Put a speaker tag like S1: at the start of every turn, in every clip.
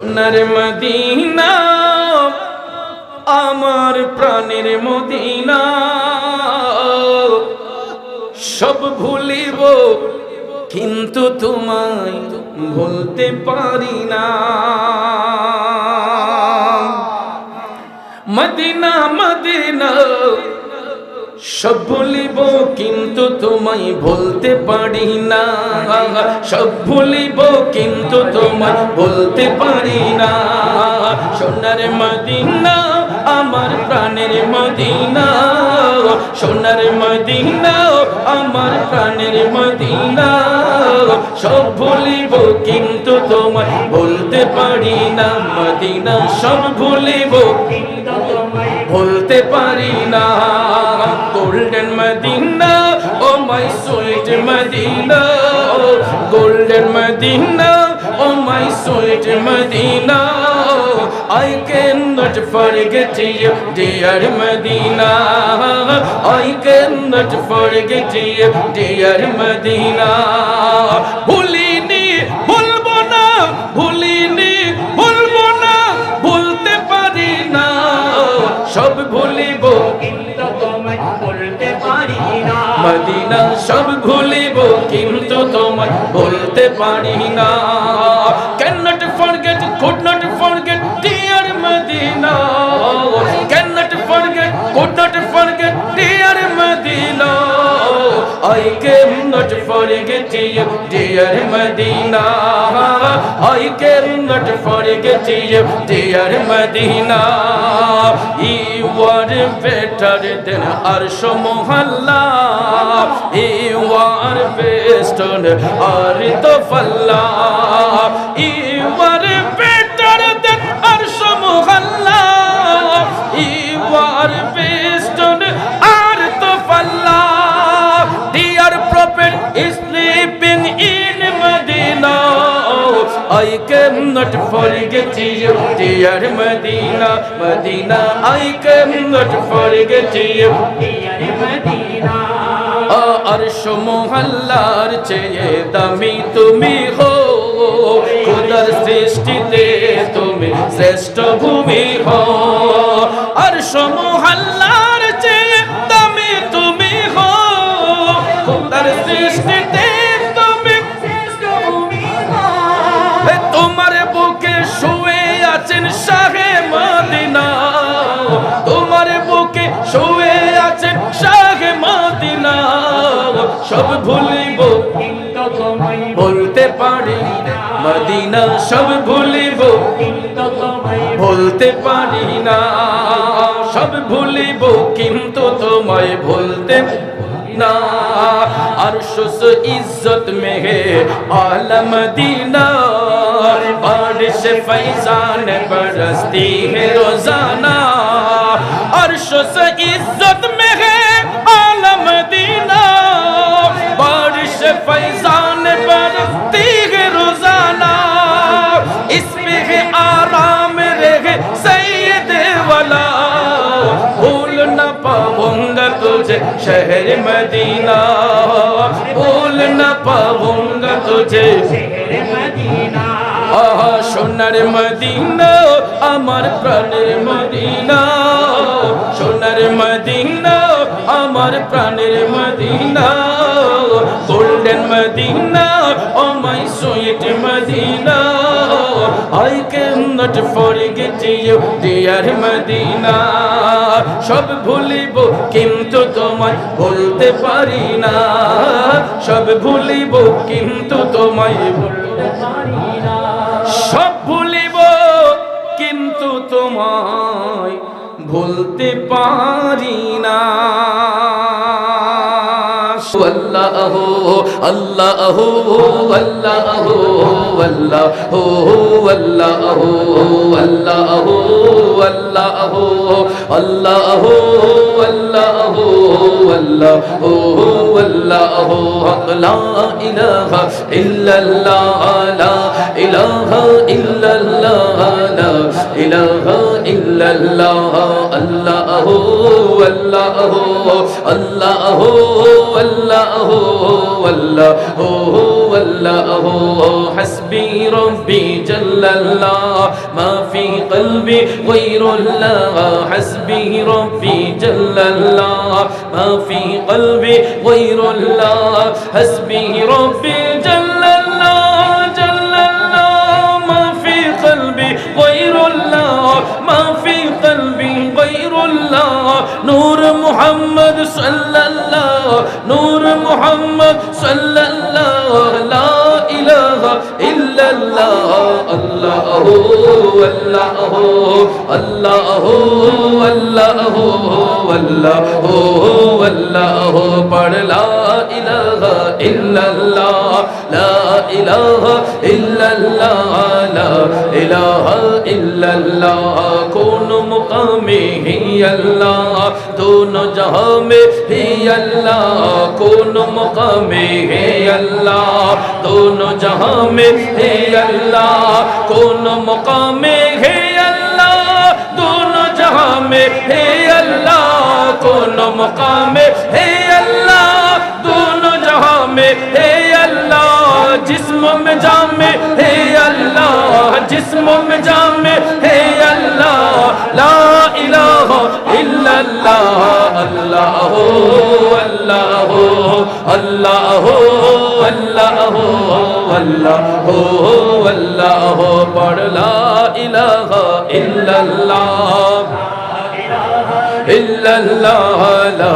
S1: সোনার মদিনা আমার প্রাণের মদিনা। সব ভুলিব কিন্তু তোমায় ভুলতে পারি না। মদিনা মদিনা সব ভুলিব কিন্তু তোমায় ভুলতে পারি না। সব ভুলিব কিন্তু তোমায় ভুলতে পারি না। সোনার মদিনা, আমার প্রাণের মদিনা। সোনার মদিনা, আমার প্রাণের মদিনা। সব ভুলিব কিন্তু তোমায় ভুলতে পারি না। মদিনা, সব ভুলিব ভুলতে পারি না। golden Medina oh my sweet Medina oh golden Medina oh my sweet Medina I cannot forget you dear Medina I cannot forget you dear Medina ভুলি মদিনা সব ভুলিব কিন্তু তোমায় বলতে পারি না। কেন could ওই কেমনট পড়ে গেছি ডিয়ার মদিনা। ওই কেমনট পড়ে গেছি ডিয়ার মদিনা। ই ওয়ার বেটার দেন আরশ মোহাল্লা। ই ওয়ার বেস্টন আর তো ফাল্লা ই war sleeping in Medina I cannot forget you, dear Medina, Medina. I cannot forget you, dear Medina. আরশ মোহাল্লার চেয়ে দামি তুমি হো খুদার সৃষ্টিতে তুমি শ্রেষ্ঠ ভূমি হো আরশ মোহাল্লার সব ভুলিব বলতে পারি মদিনা সব ভুলিব বলতে পারি না সব ভুলিব কিন্তু তোমায় ভুলতে না अरशुस इज्जत में है आलम दीना बारिश फैजान बरसती है रोजाना अरशुस इज्जत में है फैजान बरसती है रोजाना इसमें है आराम रहे सैयद वाला भूल न पाऊंगा तुझे शहर मदीना भूल न पाऊंगा तुझे আহা সোনার মদিনা আমার প্রাণের মদিনা সোনার মদিনা আমার প্রাণের Medina Medina, oh my sweet Medina I cannot forget you dear Medina. সব ভুলিব, কিন্তু তোমায় বলতে পারি না। সব ভুলিব, কিন্তু তোমায় বলতে পারি না। সব ভুলিব, কিন্তু তোমায় ভুলতে পারি না। والله الله والله والله والله والله والله الله والله والله والله حق لا إله إلا الله لا إله إلا الله لا إله إلا الله الله. والله. حسبي ربي جل الله ما في قلبي غير الله. حسبي ربي جل الله ما في قلبي غير الله. حسبي ربي جل নূর মোহাম্মদ সাল্লাল্লাহ, নূর মোহাম্মদ সাল্লাল্লাহ, লা ইলাহা ইল্লাল্লাহ, আল্লাহু আল্লাহু আল্লাহু আল্লাহু আল্লাহু আল্লাহু, পড় লা ইলাহা ইল্লাল্লাহ, লা ইলাহা ইল্লাল্লাহ, লা ইলাহা ইল্লাল্লাহ مقام میں ہی اللہ دونوں جہاں میں ہی اللہ کون مقام میں ہے اللہ دونوں جہاں میں ہے اللہ کون مقام میں ہے اللہ دونوں جہاں میں ہے اللہ کون مقام ہے اللہ دونوں جہاں میں ہے اللہ जिस्मों में जामे हे अल्लाह जिस्मों में जामे हे अल्लाह ला इलाहा इल्लल्लाह अल्लाह हो अल्लाह हो अल्लाह हो अल्लाह हो अल्लाह हो अल्लाह हो पढ़ ला इलाहा इल्लल्लाह illallah la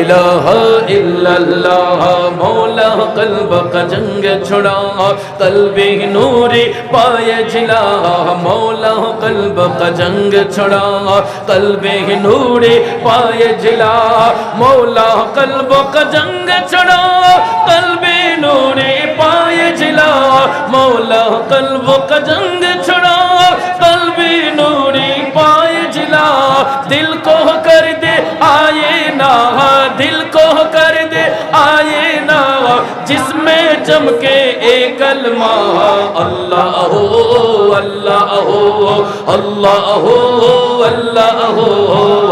S1: ilaha illallah maula qalb ka jang chhuda qalbi nuri paaye jila maula qalb ka jang chhuda qalbi nuri paaye jila maula qalb का जंग छड़ो कल्बे नूरे पाए जिला मौला कल्ब का जंग ظالم کے ایک کلمہ اللہ ہو اللہ ہو اللہ ہو اللہ ہو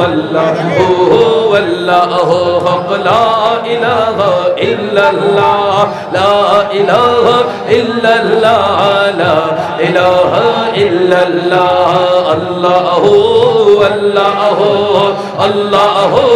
S1: اللہ ہو اللہ ہو حق لا الہ الا اللہ لا الہ الا اللہ لا الہ الا اللہ اللہ ہو اللہ ہو اللہ ہو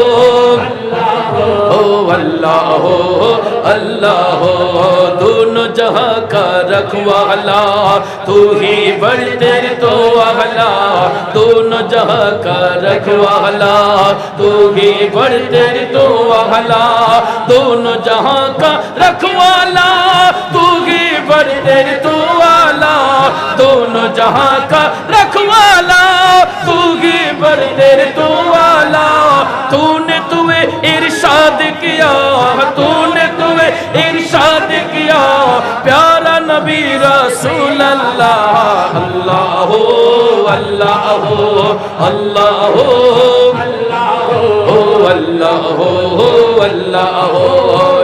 S1: اللہ ہو ہو، اللہ ہو اللہ ہو دونوں جہاں کا رکھوا اللہ تو ہی بڑھتے تو اعلیٰ دونوں جہاں کا رکھوا اللہ تو ہی بڑھتے تو اعلیٰ دونوں جہاں کا رکھوا اللہ تو ہی بڑھتے تو اعلیٰ دونوں جہاں کا رکھوالا تو ہی بڑھتے تو اعلیٰ۔ ارشاد کیا تو نے تمہیں ارشاد کیا، پیارا نبی رسول اللہ اللہ ہو اللہ ہو اللہ ہو اللہ ہو اللہ ہو،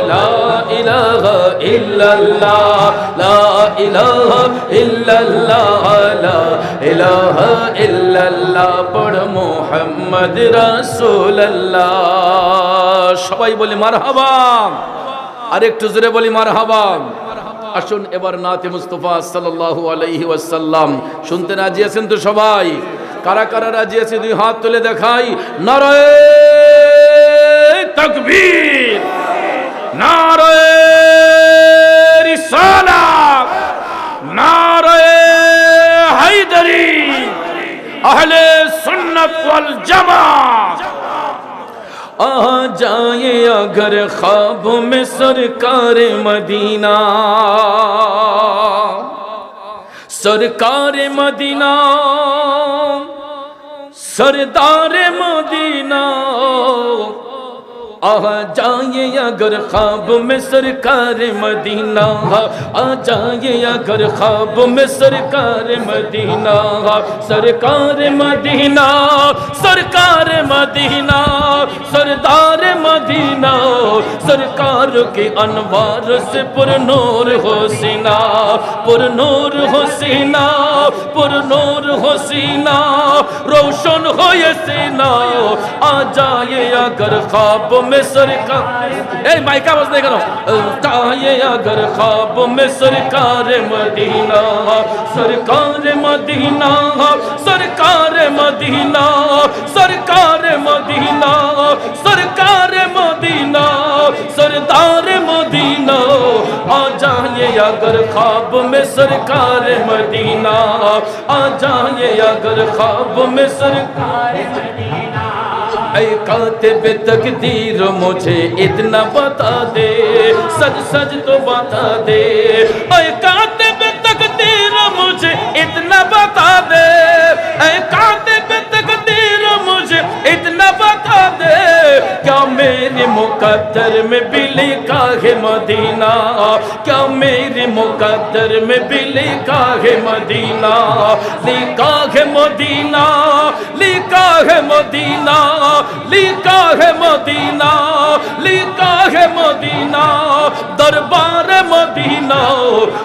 S1: لا الہ الا اللہ، لا الہ الا اللہ، لا الہ الا اللہ، پڑھ محمد رسول اللہ۔ সবাই বলি মারহাবা। আর একটু জোরে বলি মার হাবাম আসুন এবার নাতে মুস্তফা সাল্লাল্লাহু আলাইহি ওয়াসাল্লাম। শুনতে রাজি আছেন তো সবাই? কারা কারা রাজি আছে, দুই হাত তুলে দেখাই। নারায়ে তাকবীর। নারায়ে রিসালাত নারায়ে হায়দারি। আহলে সুন্নত ওয়াল জামাত। آ جائے اگر خواب میں سرکار مدینہ۔ سرکار مدینہ۔ سردار مدینہ۔ آ جائیے اگر خواب میں سرکار مدینہ، آ جائیے اگر خواب میں سرکار مدینہ سرکار مدینہ سرکار مدینہ، سردار مدینہ، سرکار کے انوار سے پر نور حسینہ، پر نور حسینہ، پر نور حسینہ، روشن ہو یہ آ جائے اگر خواب میں میں سرکار اے مائکہ بس نہیں کرو۔ تائے اگر خواب میں سرکار مدینہ۔ سرکار مدینہ۔ سرکار مدینہ۔ سرکار مدینہ۔ سرکار مدینہ۔ سردار مدینہ۔ آ جائے اگر خواب میں سرکار مدینہ۔ آ جائے اگر خواب میں سرکار مدینہ۔ اے قاتب تقدیر مجھے اتنا بتا دے سج سج تو بتا دے۔ اے قاتب تقدیر مجھے اتنا بتا دے۔ اے قاتب تقدیر مجھے اتنا بتا دے۔ کیا میرے مقدر میں بھی لکھا ہے مدینہ؟ کیا میرے مقدر میں بھی لکھا ہے مدینہ؟ لکھا ہے مدینہ لکھا ہے مدینہ، لکھا ہے مدینہ لیکا ہے مدینہ، دربار مدینہ،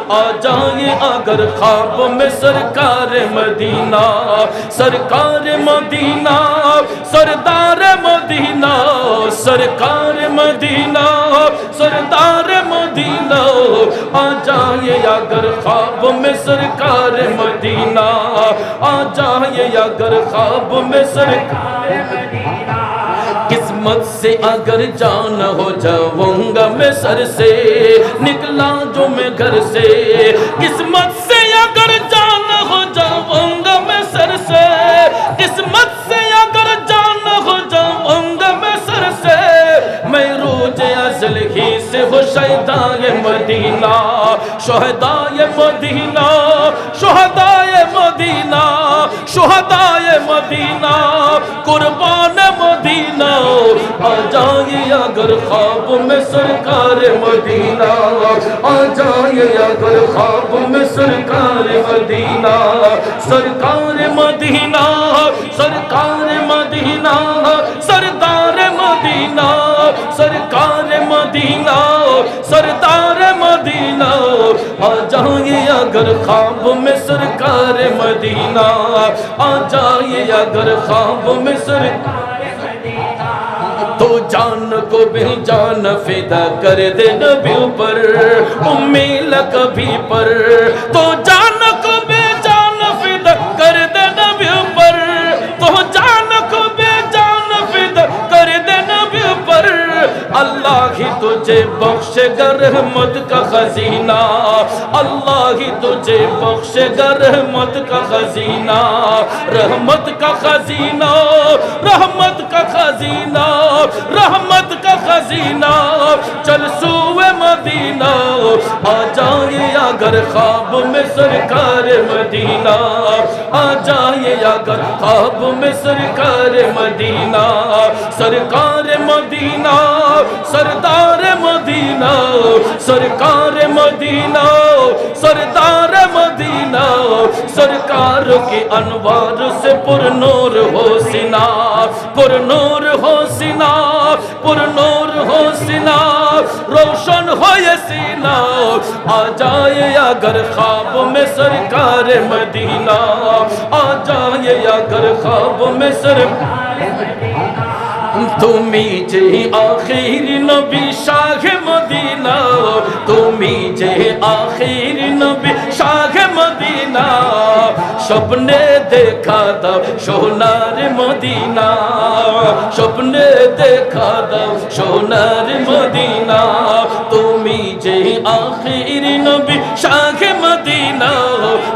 S1: آ جائیں اگر خواب میں سرکار مدینہ سرکار مدینہ، سردار مدینہ، سرکار مدینہ، سردار خواب میں سرکار مدینہ، آ جائے اگر خواب میں سرکار مدینہ۔ قسمت سے اگر جانا ہو جاؤں گا میں سر سے، نکلا جو میں گھر سے۔ قسمت سے اگر جانا ہو جاؤں گا میں سر سے۔ قسمت سے اگر جانا ہو جاؤں گا میں سر سے۔ میں روج ازل ہی سے ہو شہدہ مدینہ۔ شہدہ मदीना शहदाए मदीना शहदाए मदीना कुर्बान मदीना आ जाए अगर ख्वाब में सरकार मदीना आ जाए अगर ख्वाब में सरकार मदीना सरकार मदीना सरकार جائیے اگر خواب میں سرکار مدینہ، آ جائیے اگر خواب میں سرکار تو جان کو بھی جان فدا کر دے نبیوں پر امی کبھی پر۔ تو جان تجھے بخش گر رحمت کا خزینہ۔ اللہ ہی تجھے بخش گر رحمت کا خزینہ۔ رحمت کا خزینہ، رحمت کا خزینہ، رحمت کا خزینہ۔ چل سوئے مدینہ، آ جائے اگر خواب میں سرکار مدینہ۔ آ جائے اگر خواب میں سرکار مدینہ۔ سرکار سرکار مدینہ، سردار مدینہ، سرکار کی انوار سے پر نور ہو سنا پر نور ہو سنا پر نور ہو سنا روشن ہو یہ سینا۔ آ جائے اگر خواب میں سرکار مدینہ، آ جائے اگر خواب میں سرکار مدینہ۔ তুমি যে আখির নবী শাহ মদিনা, তুমি যে আখির নবী শাহ মদিনা, স্বপ্নে দেখা দাও সোনার মদিনা, স্বপ্নে দেখা দাও সোনার মদিনা, তুমি যে আখির নবী শাহ মদিনা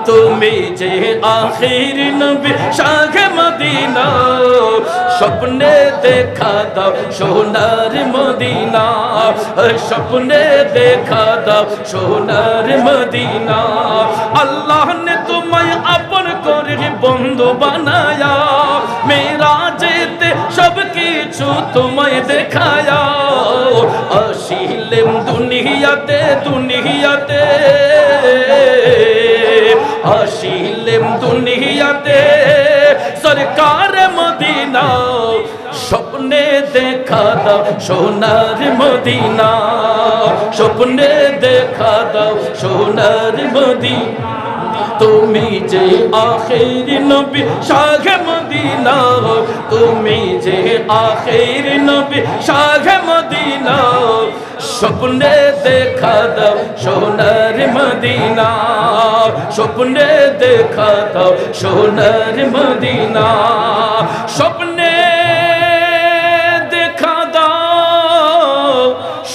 S1: তুমি যে আখির নবী শাহ মদিনা স্বপ্নে দেখা দাও সোনার মদিনা স্বপ্নে দেখা দাও সোনার মদিনা আল্লাহ ने তোমায় আপন করে বন্ধু বানায়া মেরা যেতে সব কিছু তোমায় দেখায়া আসিলেম দুনিয়াতে দুনিয়াতে দাও, সোনার মদিনা। স্বপ্নে দেখা দাও, সোনার মদিনা। তুমি যে আখের নবী, শাহ মদিনা। তুমি যে আখের নবী, শাহ মদিনা। স্বপ্নে দেখা দাও, সোনার মদিনা। স্বপ্নে দেখা দাও, সোনার মদিনা। স্বপ্নে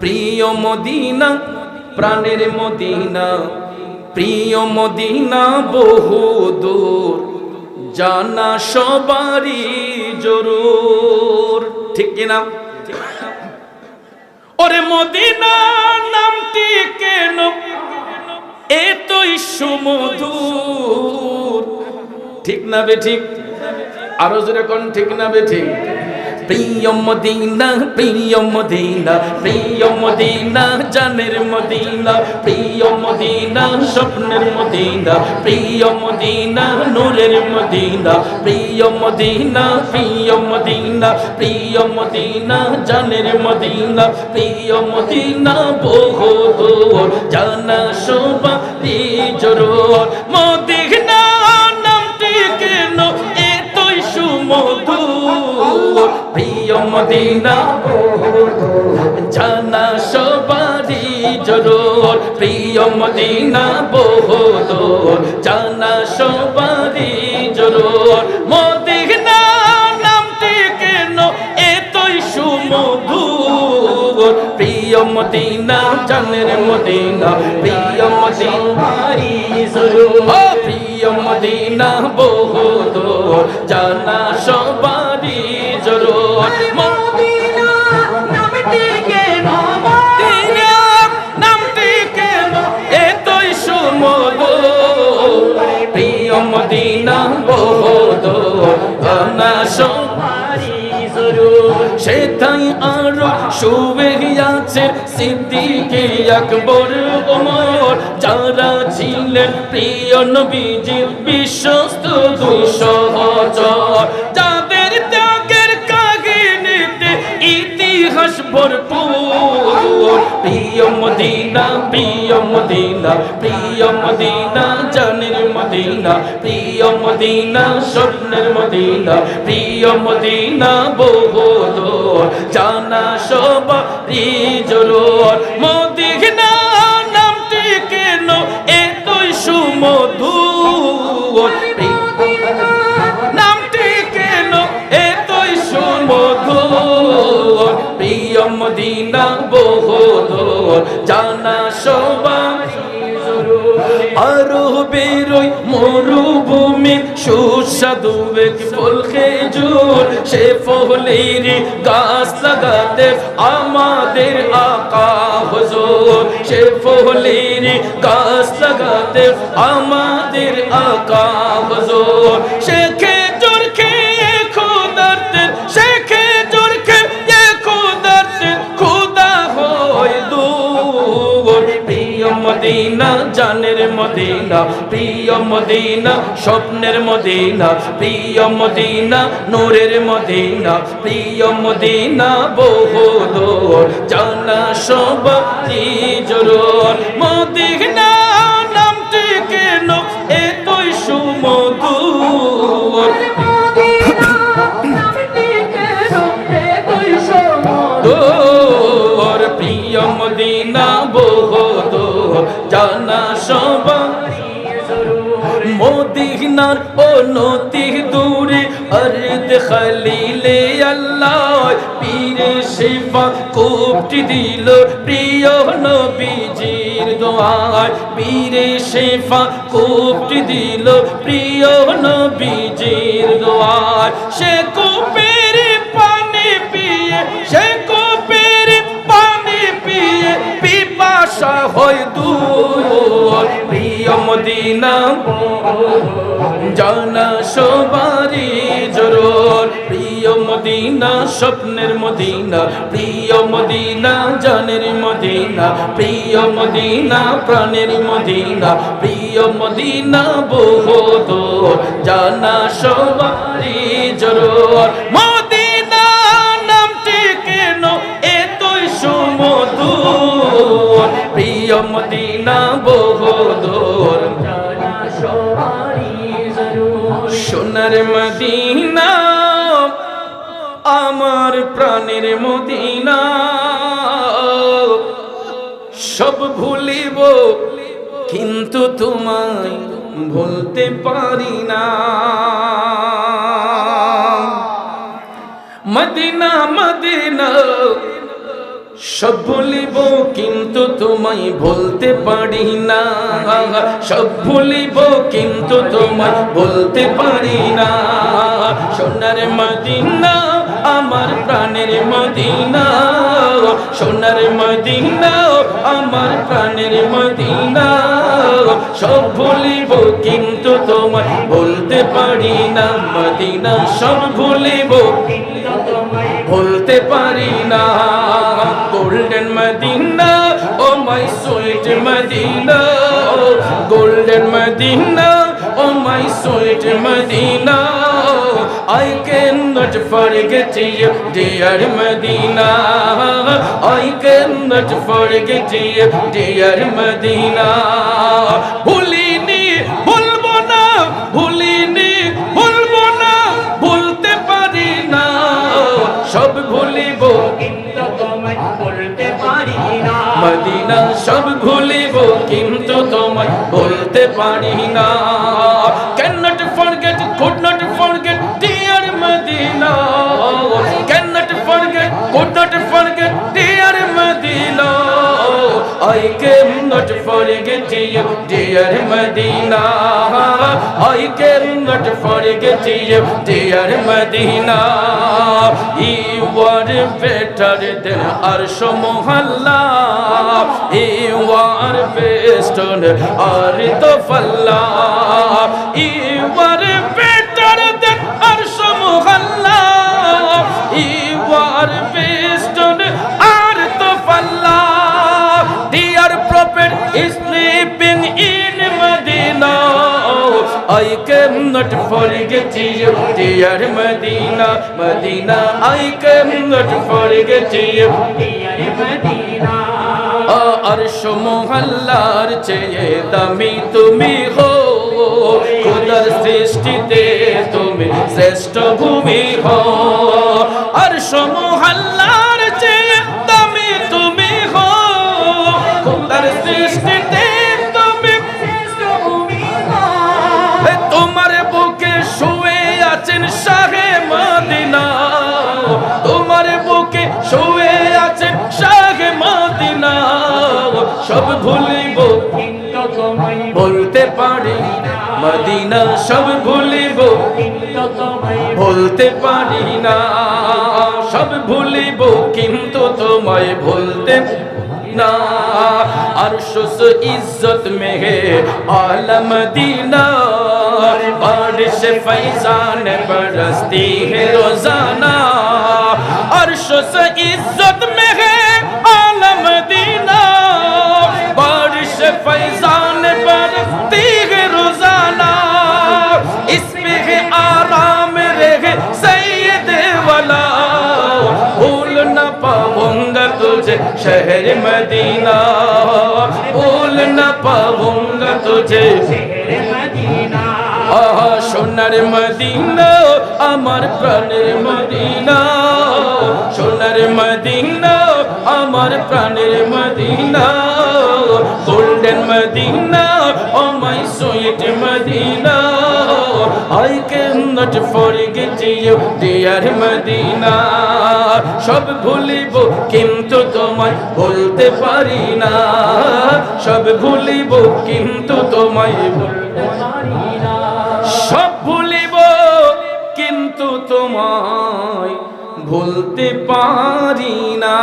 S1: প্রিয় মদিনা, প্রাণের মদিনা। প্রিয় মদিনা বহু দূর, জানা সবারই জরুর। ঠিক কিনা? ওরে মদিনা নামটি কেন? এতই সুমধুর। ঠিক না বে ঠিক? আরও জোরে ঠিক না বে ঠিক? প্রিয় মদিনা প্রিয় মদিনা প্রিয় মদিনা, জানের মদিনা, প্রিয় মদিনা, স্বপ্নের মদিনা, প্রিয় মদিনা, নূরের মদিনা, প্রিয় মদিনা প্রিয় মদিনা প্রিয় মদিনা, জানের মদিনা, প্রিয় মদিনা বহু দূর জানা শোভা জোর, মদিনা মদিনা জানা সবারই জরুর। প্রিয় মদিনা বহুদূর জানা সবারই জরুর। মদিনা প্রিয় মদিনা, জানের মদিনা, প্রিয় ও প্রিয় মদিনা বহুদূর জানা সিদ্দিকে আকবর ওমর? যারা ছিলেন প্রিয় নবীজির বিশ্বস্ত দুই সহচর। যাদের ত্যাগের কাহিনীতে ইতিহাস ভরপুর। প্রিয় মদিনা প্রিয় মদিনা প্রিয় মদিনা জানের মদিনা, প্রিয় মদিনা, স্বপ্নের মদিনা, প্রিয় মদিনা বহুদূর জানা সবারই জরুর মদিনা নামটি কেন এতই সুমধুর? নামটি কেন এতই সুমধুর? প্রিয় মদিনা বহুদূর জানা সবাই বেরোই মরুভূমি, সুস্বাদু এক ফুল খেজুর, সে ফলের গাছ লাগাতে আমাদের আকা হজুর। সে ফলের গাছ লাগাতে আমাদের আকা হজুর। সে মদিনা, প্রিয় মদিনা, স্বপ্নের মদিনা, প্রিয় মদিনা, নূরের মদিনা, প্রিয় মদিনা, বহুদূর জানা সবাই জরুর মদিনা মদিনার অনতি দূরে অর্ধ খলিলে আল্লাহ পীরে শিফা কুপটি দিল প্রিয় নবীজির দোয়ায়। পীরে শিফা কুপটি দিল প্রিয় নবীজির দোয়ায়। সে কুপের পানি পিয়ে, সে কুপের পানি পিয়ে পিপাসা হয় মদিনা জানা সবারই জরুর। প্রিয় মদিনা, স্বপ্নের মদিনা। প্রিয় মদিনা, জানের মদিনা। প্রিয় মদিনা, প্রাণের মদিনা। প্রিয় মদিনা বহুত জানা সবারই জরুর। মদিনা আমার প্রাণের মদিনা। সব ভুলিব কিন্তু তোমায় ভুলতে পারি না। মদিনা মদিনা সব ভুলিব, কিন্তু তোমায় ভুলতে পারি না। সব ভুলিব, কিন্তু তোমায় বলতে পারি না। সোনার মদিনা, আমার প্রাণের মদিনা। সোনার মদিনা, আমার প্রাণের মদিনা। সব ভুলিব, কিন্তু তোমায় বলতে পারি না। মদিনা, সব ভুলিব ভুলতে পারি না। golden Medina, oh my sweet Medina, oh golden Medina, oh my sweet Medina. I cannot forget you, dear Medina. I cannot forget you, dear Medina. Holy Medina সব ভুলিব
S2: কিন্তু তোমায় বলতে পারি না
S1: cannot forget could not forget dear Medina cannot forget could not forget dear Medina I cannot forget you جی دیار مدینہ آئی کے رنگٹ مدینہ ایوار بیٹر دن عرش محلہ ایوار بیسٹن فلہ
S2: ایوار Medina
S1: আরশ মোহাল্লার চেয়ে দামি তুমি হো খুদার সৃষ্টিতে তুমি শ্রেষ্ঠ ভূমি হো আরশ মোহাল্লার সব ভুলিব
S2: কিন্তু তোমায়
S1: বলতে পারি মদিনা সব ভুলিব
S2: কিন্তু তোমায়
S1: বলতে পারি না সব ভুলিব কিন্তু তোমায় ভুলতে না আরশুস ইজ্জত মে হে আলম দিনা बारिश फैजान बरसती है रोजाना अरशुस इज्जत में शहर मदीना भूल न पाऊंगा तुझे
S2: শহরে মদিনা
S1: আহা সোনার মদিনা আমার প্রাণের মদিনা সোনার মদিনা আমার প্রাণের Madina golden Madina oh my sweet Madina I cannot forget you dear Medina. সব ভুলিব কিন্তু তোমায় বলতে পারি না। সব ভুলিব কিন্তু তোমায় বলতে
S2: পারি না।
S1: সব ভুলিব কিন্তু তোমায় ভুলতে পারি না।